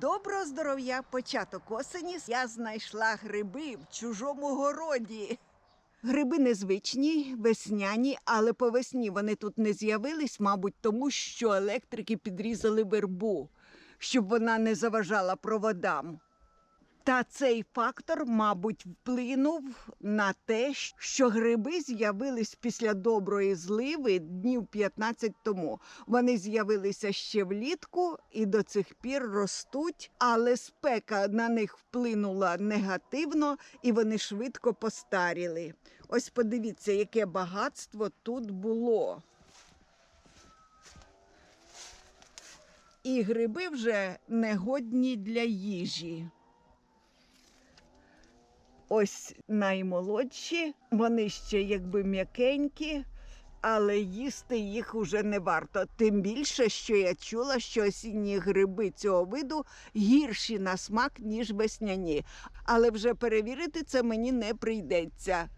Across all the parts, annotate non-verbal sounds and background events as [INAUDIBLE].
Доброго здоров'я! Початок осені. Я знайшла гриби в чужому городі. Гриби незвичні, весняні, але по весні вони тут не з'явились, мабуть, тому що електрики підрізали вербу, щоб вона не заважала проводам. Та цей фактор, мабуть, вплинув на те, що гриби з'явились після доброї зливи днів 15 тому. Вони з'явилися ще влітку і до цих пір ростуть, але спека на них вплинула негативно і вони швидко постаріли. Ось подивіться, яке багатство тут було. І гриби вже негодні для їжі. Ось наймолодші, вони ще якби м'якенькі, але їсти їх уже не варто. Тим більше, що я чула, що осінні гриби цього виду гірші на смак, ніж весняні. Але вже перевірити це мені не прийдеться.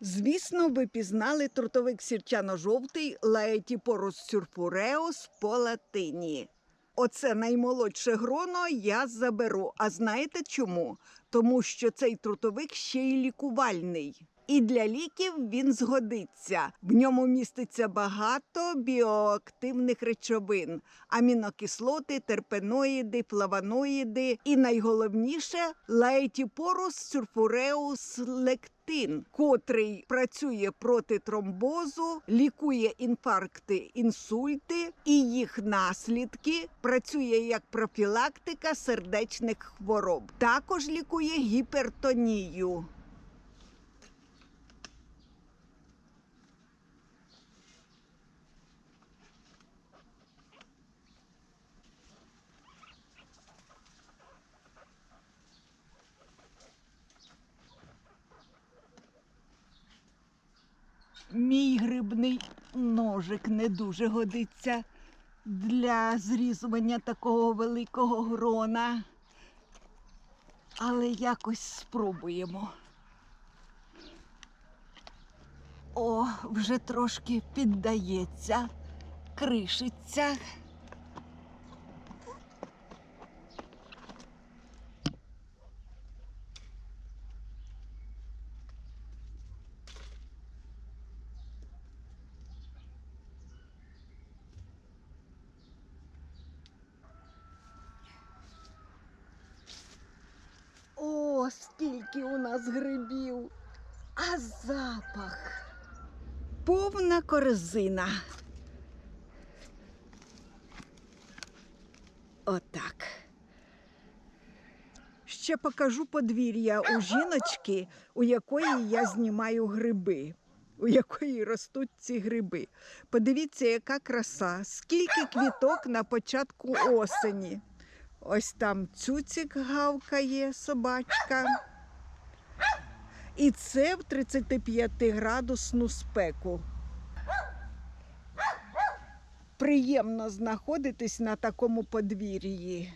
Звісно, ви пізнали трутовик сірчано-жовтий Лаетіпорус сюрфуреус по латині. Оце наймолодше гроно я заберу. А знаєте чому? Тому що цей трутовик ще й лікувальний. І для ліків він згодиться. В ньому міститься багато біоактивних речовин: амінокислоти, терпеноїди, флавоноїди і найголовніше лаетіпорус сюрфуреус лектин, котрий працює проти тромбозу, лікує інфаркти, інсульти і їх наслідки, працює як профілактика сердечних хвороб. Також лікує гіпертонію. Мій грибний ножик не дуже годиться для зрізування такого великого грона. Але якось спробуємо. О, вже трошки піддається, кришиться. О, скільки у нас грибів, а запах. Повна корзина. Отак. Ще покажу подвір'я у жіночки, у якої я знімаю гриби, у якої ростуть ці гриби. Подивіться, яка краса, скільки квіток на початку осені. Ось там цуцик гавкає, собачка. І це в 35-градусну спеку. Приємно знаходитись на такому подвір'ї.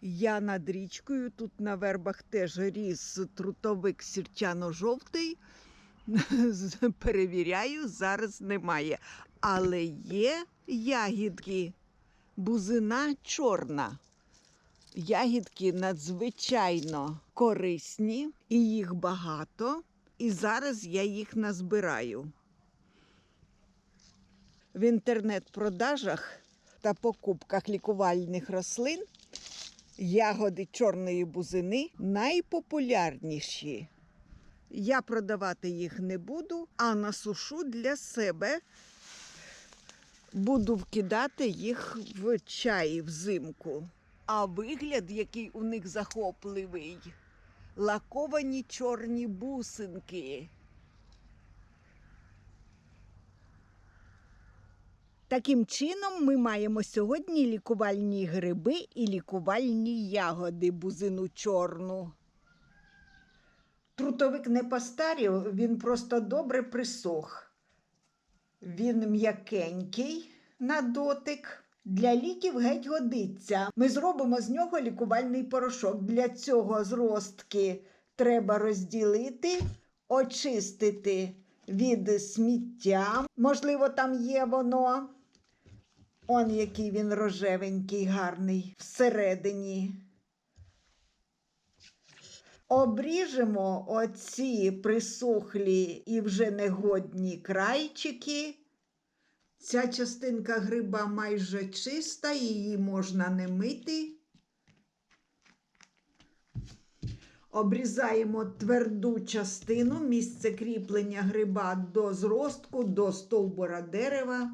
Я над річкою, тут на вербах теж ріс трутовик сірчано-жовтий. [LAUGHS] Перевіряю, зараз немає. Але є ягідки. Бузина чорна. Ягідки надзвичайно корисні, і їх багато. І зараз я їх назбираю. В інтернет-продажах та покупках лікувальних рослин ягоди чорної бузини найпопулярніші. Я продавати їх не буду, а насушу для себе. Буду вкидати їх в чай взимку. А вигляд, який у них захопливий, лаковані чорні бусинки. Таким чином, ми маємо сьогодні лікувальні гриби і лікувальні ягоди бузину чорну. Трутовик не постарів, він просто добре присох. Він м'якенький на дотик. Для ліків геть годиться. Ми зробимо з нього лікувальний порошок. Для цього зростки треба розділити, очистити від сміття. Можливо, там є воно. Он який він рожевенький, гарний всередині. Обріжемо оці присохлі і вже негодні крайчики. Ця частинка гриба майже чиста, її можна не мити. Обрізаємо тверду частину, місце кріплення гриба до зростку, до стовбура дерева.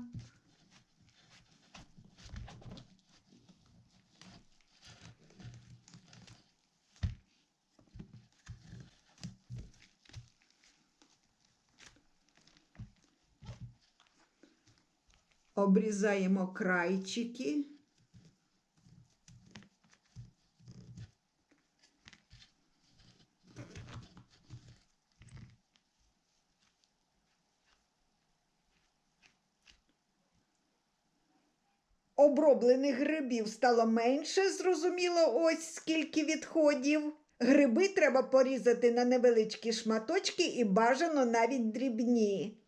Обрізаємо крайчики. Оброблених грибів стало менше, зрозуміло, ось скільки відходів. Гриби треба порізати на невеличкі шматочки і бажано навіть дрібні.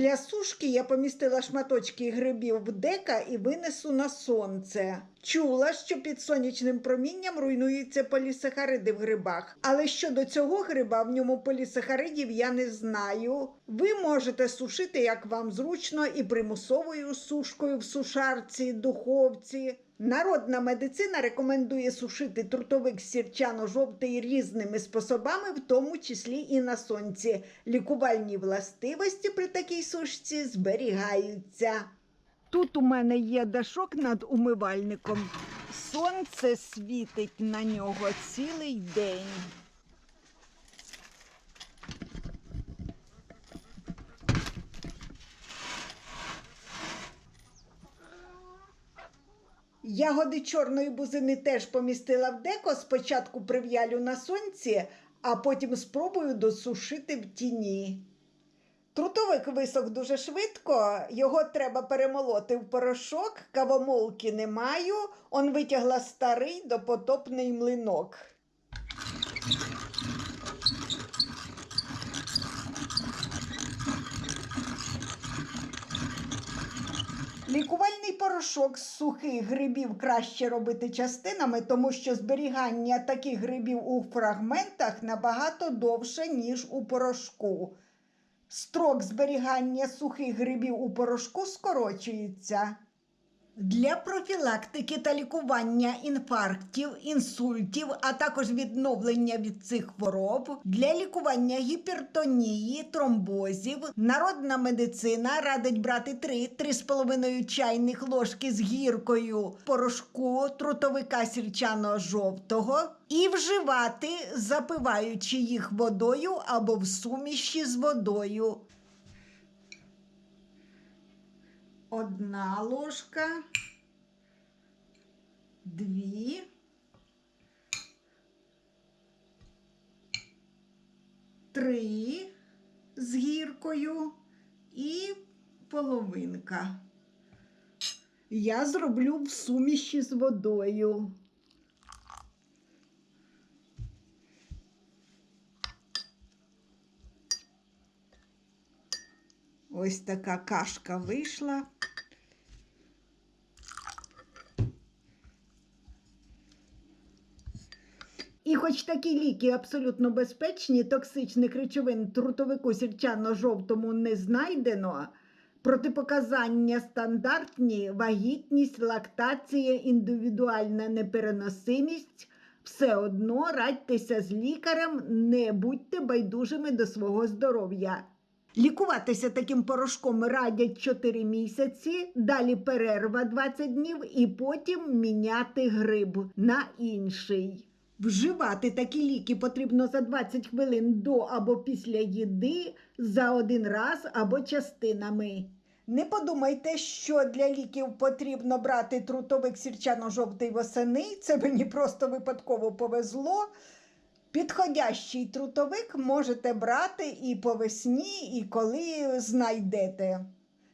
Для сушки я помістила шматочки грибів в дека і винесу на сонце. Чула, що під сонячним промінням руйнуються полісахариди в грибах. Але щодо цього гриба в ньому полісахаридів я не знаю. Ви можете сушити як вам зручно і примусовою сушкою в сушарці, духовці. Народна медицина рекомендує сушити трутовик сірчано-жовтий різними способами, в тому числі і на сонці. Лікувальні властивості при такій сушці зберігаються. Тут у мене є дашок над умивальником. Сонце світить на нього цілий день. Ягоди чорної бузини теж помістила в деко. Спочатку прив'ялю на сонці, а потім спробую досушити в тіні. Трутовик висох дуже швидко, його треба перемолоти в порошок, кавомолки не маю, он витягла старий допотопний млинок. Лікувальний порошок з сухих грибів краще робити частинами, тому що зберігання таких грибів у фрагментах набагато довше, ніж у порошку. Строк зберігання сухих грибів у порошку скорочується. Для профілактики та лікування інфарктів, інсультів, а також відновлення від цих хвороб, для лікування гіпертонії, тромбозів, народна медицина радить брати 3-3,5 чайних ложки з гіркою порошку трутовика сірчано-жовтого і вживати, запиваючи їх водою або в суміші з водою. Одна ложка, дві, три з гіркою і половинка. Я зроблю в суміші з водою. Ось така кашка вийшла. І хоч такі ліки абсолютно безпечні, токсичних речовин трутовику сірчано-жовтому не знайдено, протипоказання стандартні, вагітність, лактація, індивідуальна непереносимість, все одно радьтеся з лікарем, не будьте байдужими до свого здоров'я. Лікуватися таким порошком радять 4 місяці, далі перерва 20 днів і потім міняти гриб на інший. Вживати такі ліки потрібно за 20 хвилин до або після їди за один раз або частинами. Не подумайте, що для ліків потрібно брати трутовик сірчано-жовтий восени. Це мені просто випадково повезло. Підходящий трутовик можете брати і по весні, і коли знайдете.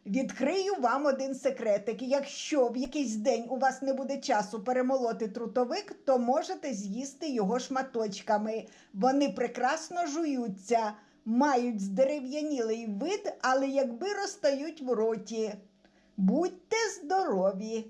Відкрию вам один секретик. Якщо в якийсь день у вас не буде часу перемолоти трутовик, то можете з'їсти його шматочками. Вони прекрасно жуються, мають здерев'янілий вид, але якби розтають в роті. Будьте здорові!